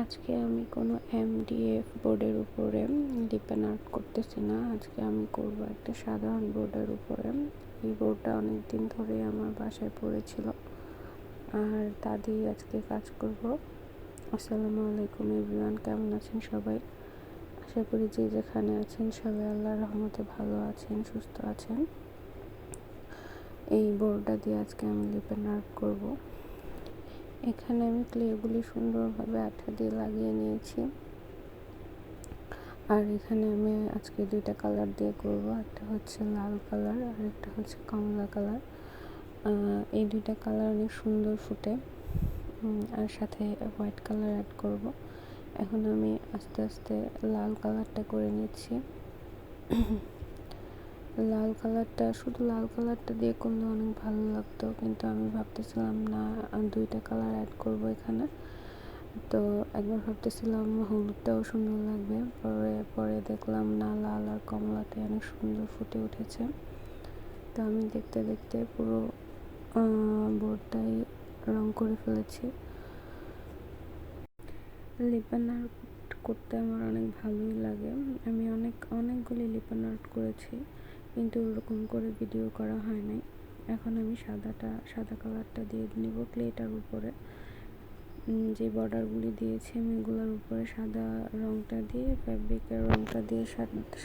আজকে আমি কোনো এমডিএফ বোর্ডের উপরে ডিপেন্ড আর্ট করতেছি না। আজকে আমি করব একটা সাধারণ বোর্ডের উপরে। এই বোর্ডটা অনেক দিন ধরে আমার বাসায় পড়েছিল। আর তা দিয়ে আজকে কাজ করব। আসসালামু আলাইকুম এভরিওয়ান, কেমন আছেন সবাই? আশা করি যে যেখানে আছেন সবাই আল্লাহর রহমতে ভালো আছেন, সুস্থ আছেন। এই বোর্ডটা দিয়ে আজকে আমি লিপেন আর্ট করব। এখানে আমি ক্লেগুলি সুন্দরভাবে আঠা দিয়ে লাগিয়ে নিয়েছি। আর এখানে আমি আজকে দুইটা কালার দিয়ে করব, একটা হচ্ছে লাল কালার আর একটা হচ্ছে কমলা কালার। এই দুইটা কালার অনেক সুন্দর ফুটে। আর সাথে হোয়াইট কালার অ্যাড করব। এখন আমি আস্তে আস্তে লাল কালারটা করে নিচ্ছি। লাল কালারটা, শুধু লাল কালারটা দিয়ে করলে অনেক ভালো লাগতো। কিন্তু আমি ভাবতেছিলাম, না দুইটা কালার অ্যাড করব এখানে। তো একবার ভাবতেছিলাম, হলুদটাও সুন্দর লাগবে। পরে পরে দেখলাম, না, লাল আর কমলাতে অনেক সুন্দর ফুটে উঠেছে। তো আমি দেখতে দেখতে পুরো বোর্ডটাই রং করে ফেলেছি। লিপেন আর্ট করতে আমার অনেক ভালোই লাগে। আমি অনেক, অনেকগুলি লিপেন আর্ট করেছি। কিন্তু ওরকম করে ভিডিও করা হয় নাই। এখন আমি সাদাটা, সাদা কালারটা দিয়ে নিব ক্লেটার উপরে। যে বর্ডারগুলি দিয়েছি আমি এগুলোর উপরে সাদা রংটা দিয়ে ফ্যাব্রিকের রংটা দিয়ে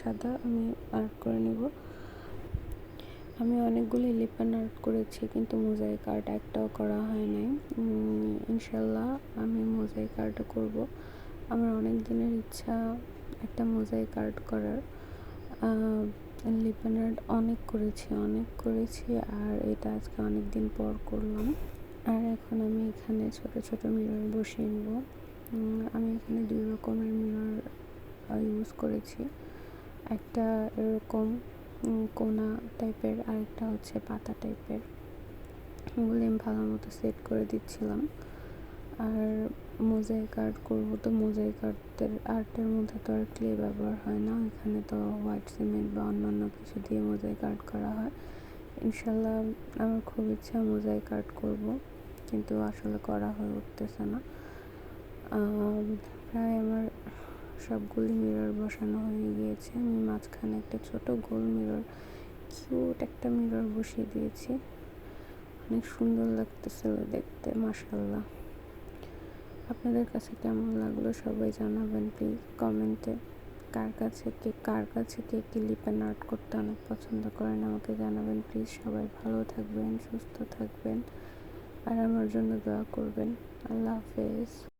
সাদা আমি আর্ট করে নিব। আমি অনেকগুলি লিপেন আর্ট করেছি কিন্তু মোজাইক আর্ট একটাও করা হয় নাই। ইনশাল্লাহ আমি মোজাইক আর্ট করব। আমার অনেক দিনের ইচ্ছা একটা মোজাইক আর্ট করার। লিপেন আর্ট অনেক করেছি অনেক করেছি আর এটা আজকে অনেক দিন পর করলাম। আর এখন আমি এখানে ছোট ছোট মিরর বসিয়ে নেব। আমি এখানে দুই রকমের মিরর ইউজ করেছি। একটা এরকম কোনা টাইপের আরেকটা হচ্ছে পাতা টাইপের ওগুলো আমি ভালো মতো সেট করে দিচ্ছিলাম। আর মোজাইক আর্ট করব তো মোজাইক আর্টের আর্টের মধ্যে তো আর ক্লে ব্যবহার হয় না। এখানে তো হোয়াইট সিমেন্ট বা অন্যান্য কিছু দিয়ে মোজাইক আর্ট করা হয়। ইনশাল্লাহ আমার খুব ইচ্ছা মোজাইক আর্ট করব, কিন্তু আসলে করা হয়ে উঠতেছে না। প্রায় আমার সবগুলি মিরর বসানো হয়ে গিয়েছে। আমি মাঝখানে একটা ছোট গোল মিরর কিউট একটা মিরর বসিয়ে দিয়েছি। অনেক সুন্দর লাগতেছিল দেখতে মাসাল্লাহ আপনাদের কাছে কেমন লাগল সবাই জানাবেন প্লিজ কমেন্টে কার কাছে কে, কার কাছে কে কি লিপেন আর্ট করতে অনেক পছন্দ করেন আমাকে জানাবেন প্লিজ সবাই ভালো থাকবেন, সুস্থ থাকবেন। আর আমার জন্য দোয়া করবেন। আল্লাহ হাফেজ।